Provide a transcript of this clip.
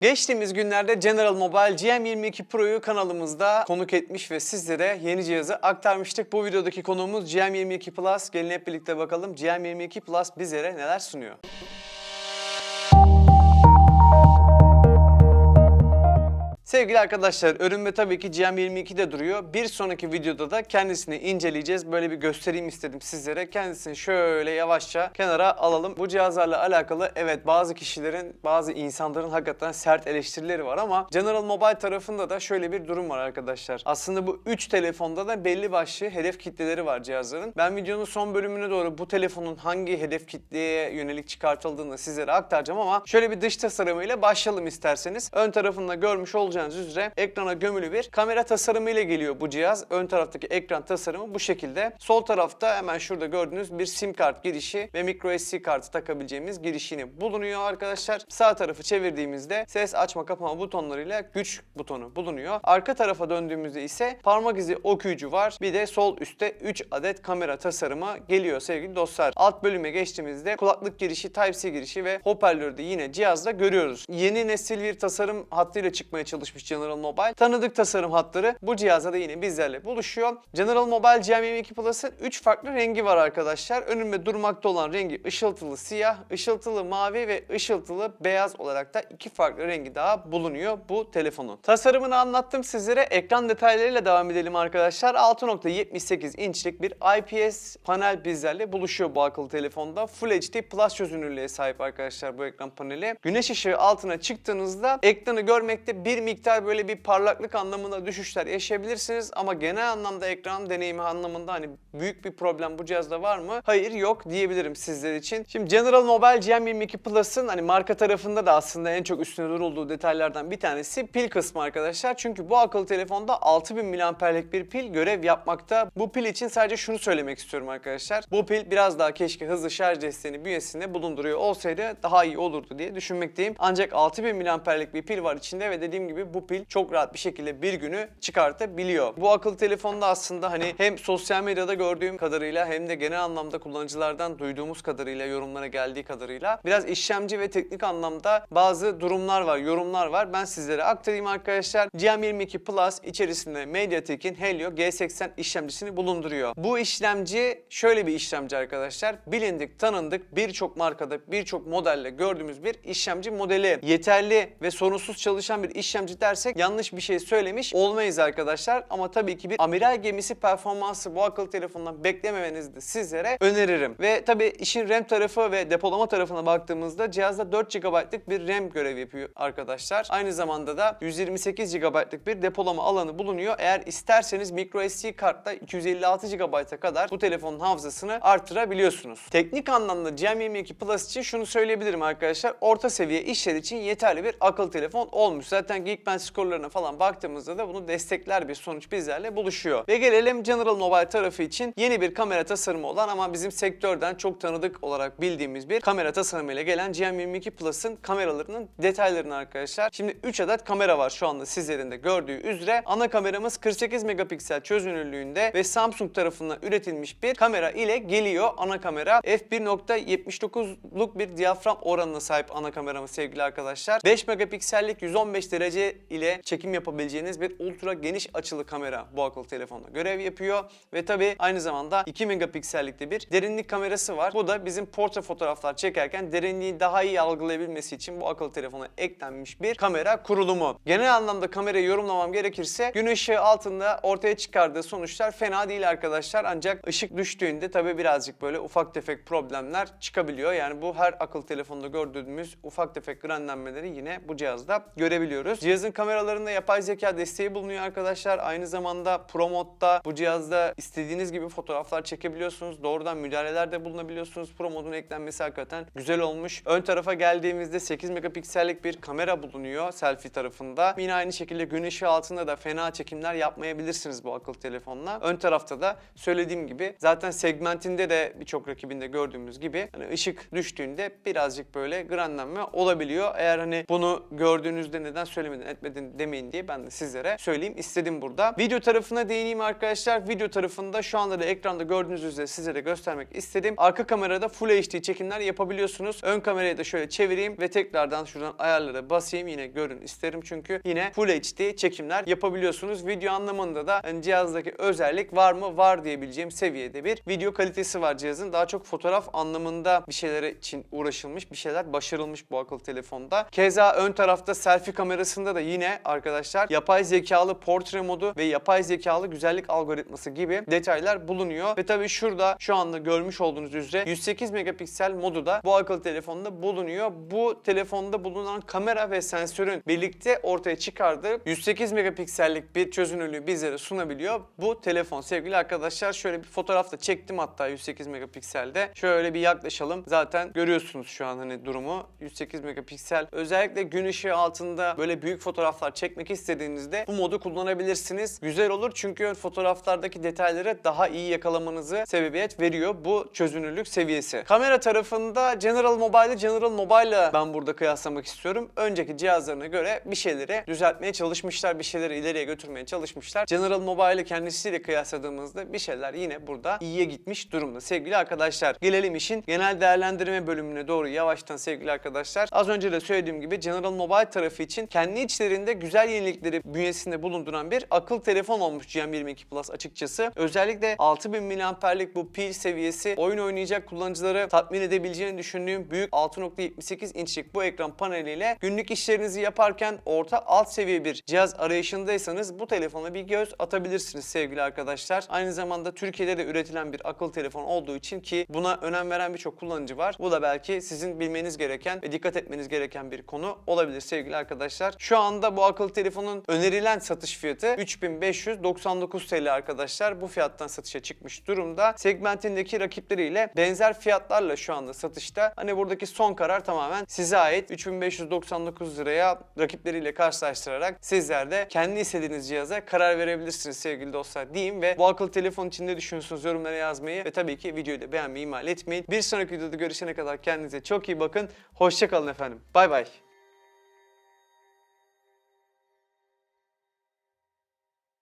Geçtiğimiz günlerde General Mobile GM22 Pro'yu kanalımızda konuk etmiş ve sizlere yeni cihazı aktarmıştık. Bu videodaki konuğumuz GM22 Plus. Gelin hep birlikte bakalım GM22 Plus bizlere neler sunuyor. Sevgili arkadaşlar önümde tabii ki GM22 de duruyor. Bir sonraki videoda da kendisini inceleyeceğiz. Böyle bir göstereyim istedim sizlere. Kendisini şöyle yavaşça kenara alalım. Bu cihazlarla alakalı evet bazı kişilerin, bazı insanların hakikaten sert eleştirileri var ama General Mobile tarafında da şöyle bir durum var arkadaşlar. Aslında bu 3 telefonda da belli başlı hedef kitleleri var cihazların. Ben videonun son bölümüne doğru bu telefonun hangi hedef kitleye yönelik çıkartıldığını sizlere aktaracağım ama şöyle bir dış tasarımıyla başlayalım isterseniz. Ön tarafında görmüş olacağınız üzere ekrana gömülü bir kamera tasarımı ile geliyor bu cihaz. Ön taraftaki ekran tasarımı bu şekilde. Sol tarafta hemen şurada gördüğünüz bir sim kart girişi ve micro SD kartı takabileceğimiz girişini bulunuyor arkadaşlar. Sağ tarafı çevirdiğimizde ses açma kapama butonlarıyla güç butonu bulunuyor. Arka tarafa döndüğümüzde ise parmak izi okuyucu var. Bir de sol üstte 3 adet kamera tasarımı geliyor sevgili dostlar. Alt bölüme geçtiğimizde kulaklık girişi, Type-C girişi ve hoparlörü de yine cihazda görüyoruz. Yeni nesil bir tasarım hattıyla çıkmaya çalışmış General Mobile. Tanıdık tasarım hatları bu cihazda da yine bizlerle buluşuyor. General Mobile GM22 Plus'ın 3 farklı rengi var arkadaşlar. Önümde durmakta olan rengi ışıltılı siyah, ışıltılı mavi ve ışıltılı beyaz olarak da iki farklı rengi daha bulunuyor bu telefonun. Tasarımını anlattım sizlere. Ekran detaylarıyla devam edelim arkadaşlar. 6.78 inçlik bir IPS panel bizlerle buluşuyor bu akıllı telefonda. Full HD Plus çözünürlüğe sahip arkadaşlar bu ekran paneli. Güneş ışığı altına çıktığınızda ekranı görmekte bir miktar böyle bir parlaklık anlamında düşüşler yaşayabilirsiniz ama genel anlamda ekran deneyimi anlamında hani büyük bir problem bu cihazda var mı? Hayır yok diyebilirim sizler için. Şimdi General Mobile GM22 Plus'ın hani marka tarafında da aslında en çok üstüne durulduğu detaylardan bir tanesi pil kısmı arkadaşlar. Çünkü bu akıllı telefonda 6000 mAh'lik bir pil görev yapmakta. Bu pil için sadece şunu söylemek istiyorum arkadaşlar. Bu pil biraz daha keşke hızlı şarj desteğini bünyesinde bulunduruyor olsaydı daha iyi olurdu diye düşünmekteyim. Ancak 6000 mAh'lik bir pil var içinde ve dediğim gibi bu pil çok rahat bir şekilde bir günü çıkartabiliyor. Bu akıllı telefonda aslında hani hem sosyal medyada gördüğüm kadarıyla hem de genel anlamda kullanıcılardan duyduğumuz kadarıyla yorumlara geldiği kadarıyla biraz işlemci ve teknik anlamda bazı durumlar var, yorumlar var. Ben sizlere aktarayım arkadaşlar. GM22 Plus içerisinde MediaTek'in Helio G80 işlemcisini bulunduruyor. Bu işlemci şöyle bir işlemci arkadaşlar. Bilindik, tanındık birçok markada, birçok modelle gördüğümüz bir işlemci modeli. Yeterli ve sorunsuz çalışan bir işlemci dersek yanlış bir şey söylemiş olmayız arkadaşlar. Ama tabii ki bir amiral gemisi performansı bu akıllı telefondan beklememenizi de sizlere öneririm. Ve tabii işin RAM tarafı ve depolama tarafına baktığımızda cihazda 4 GB'lık bir RAM görev yapıyor arkadaşlar. Aynı zamanda da 128 GB'lık bir depolama alanı bulunuyor. Eğer isterseniz microSD kartla 256 GB'a kadar bu telefonun hafızasını artırabiliyorsunuz. Teknik anlamda GM22 Plus için şunu söyleyebilirim arkadaşlar. Orta seviye işler için yeterli bir akıllı telefon olmuş. Zaten Geekbench skorlarına falan baktığımızda da bunu destekler bir sonuç bizlerle buluşuyor. Ve gelelim General Mobile tarafı için yeni bir kamera tasarımı olan ama bizim sektörden çok tanıdık olarak bildiğimiz bir kamera tasarımıyla gelen GM22 Plus'ın kameralarının detaylarını arkadaşlar. Şimdi 3 adet kamera var şu anda sizlerin de gördüğü üzere. Ana kameramız 48 megapiksel çözünürlüğünde ve Samsung tarafından üretilmiş bir kamera ile geliyor. Ana kamera f1.79'luk bir diyafram oranına sahip ana kameramız sevgili arkadaşlar. 5 megapiksellik 115 derece ile çekim yapabileceğiniz bir ultra geniş açılı kamera bu akıllı telefonda görev yapıyor. Ve tabi aynı zamanda 2 megapiksellikte bir derinlik kamerası var. Bu da bizim portre fotoğraflar çekerken derinliği daha iyi algılayabilmesi için bu akıllı telefona eklenmiş bir kamera kurulumu. Genel anlamda kamerayı yorumlamam gerekirse gün ışığı altında ortaya çıkardığı sonuçlar fena değil arkadaşlar. Ancak ışık düştüğünde tabi birazcık böyle ufak tefek problemler çıkabiliyor. Yani bu her akıllı telefonda gördüğümüz ufak tefek granlenmeleri yine bu cihazda görebiliyoruz. Cihazın kameralarında yapay zeka desteği bulunuyor arkadaşlar. Aynı zamanda Pro modda bu cihazda istediğiniz gibi fotoğraflar çekebiliyorsunuz. Doğrudan müdahalelerde bulunabiliyorsunuz. Pro modun eklenmesi hakikaten güzel olmuş. Ön tarafa geldiğimizde 8 megapiksellik bir kamera bulunuyor selfie tarafında. Yine aynı şekilde gün ışığı altında da fena çekimler yapmayabilirsiniz bu akıllı telefonla. Ön tarafta da söylediğim gibi zaten segmentinde de birçok rakibinde gördüğümüz gibi hani ışık düştüğünde birazcık böyle granlenme olabiliyor. Eğer hani bunu gördüğünüzde neden söylemedin etmedin demeyin diye ben de sizlere söyleyeyim istedim burada. Video tarafına değineyim arkadaşlar. Video tarafında şu anda da ekranda gördüğünüz üzere sizlere göstermek istedim. Arka kamerada Full HD çekimler yapabiliyorsunuz. Ön kamerayı da şöyle çevireyim ve tekrardan şuradan ayarlara basayım. Yine görün isterim çünkü yine Full HD çekimler yapabiliyorsunuz. Video anlamında da hani cihazdaki özellik var mı? Var diyebileceğim seviyede bir video kalitesi var cihazın. Daha çok fotoğraf anlamında bir şeyler için uğraşılmış, bir şeyler başarılmış bu akıllı telefonda. Keza ön tarafta selfie kamerasında da yine arkadaşlar yapay zekalı portre modu ve yapay zekalı güzellik algoritması gibi detaylar bulunuyor. Ve tabii şurada şu anda görmüş olduğunuz üzere 108 megapiksel modu da bu akıllı telefonda bulunuyor. Bu telefonda bulunan kamera ve sensörün birlikte ortaya çıkardığı 108 megapiksellik bir çözünürlüğü bizlere sunabiliyor. Bu telefon sevgili arkadaşlar şöyle bir fotoğraf da çektim hatta 108 megapikselde. Şöyle bir yaklaşalım. Zaten görüyorsunuz şu an hani durumu. 108 megapiksel. Özellikle gün ışığı altında böyle büyük fotoğraflar çekmek istediğinizde bu modu kullanabilirsiniz. Güzel olur çünkü fotoğraflardaki detayları daha iyi yakalamanızı sebebiyet veriyor bu çözünürlük seviyesi. Kamera tarafında General Mobile'ı General Mobile'la ben burada kıyaslamak istiyorum. Önceki cihazlarına göre bir şeyleri düzeltmeye çalışmışlar, bir şeyleri ileriye götürmeye çalışmışlar. General Mobile'ı kendisiyle kıyasladığımızda bir şeyler yine burada iyiye gitmiş durumda. Sevgili arkadaşlar gelelim işin genel değerlendirme bölümüne doğru yavaştan sevgili arkadaşlar. Az önce de söylediğim gibi General Mobile tarafı için kendi içlerinde güzel yenilikleri bünyesinde bulunduran bir akıl telefon olmuş GM22 Plus açıkçası. Özellikle 6000 mAh'lik bu pil seviyesi oyun oynayacak kullanıcıları tatmin edebileceğini düşündüğüm büyük 6.78 inçlik bu ekran paneliyle günlük işlerinizi yaparken orta alt seviye bir cihaz arayışındaysanız bu telefona bir göz atabilirsiniz sevgili arkadaşlar. Aynı zamanda Türkiye'de de üretilen bir akıllı telefon olduğu için ki buna önem veren birçok kullanıcı var. Bu da belki sizin bilmeniz gereken ve dikkat etmeniz gereken bir konu olabilir sevgili arkadaşlar. Şu anda bu akıllı telefonun önerilen satış fiyatı 3599 TL arkadaşlar. Bu fiyattan satışa çıkmış durumda. Segmentindeki rakipleriyle benzer fiyatlarla şu anda satışta. Hani buradaki son karar tamamen size ait. 3599 liraya rakipleriyle karşılaştırarak sizler de kendi istediğiniz cihaza karar verebilirsiniz sevgili dostlar diyeyim ve bu akıllı telefon için ne düşünüyorsunuz yorumlara yazmayı ve tabii ki videoyu da beğenmeyi ihmal etmeyin. Bir sonraki videoda görüşene kadar kendinize çok iyi bakın. Hoşçakalın efendim. Bay bay.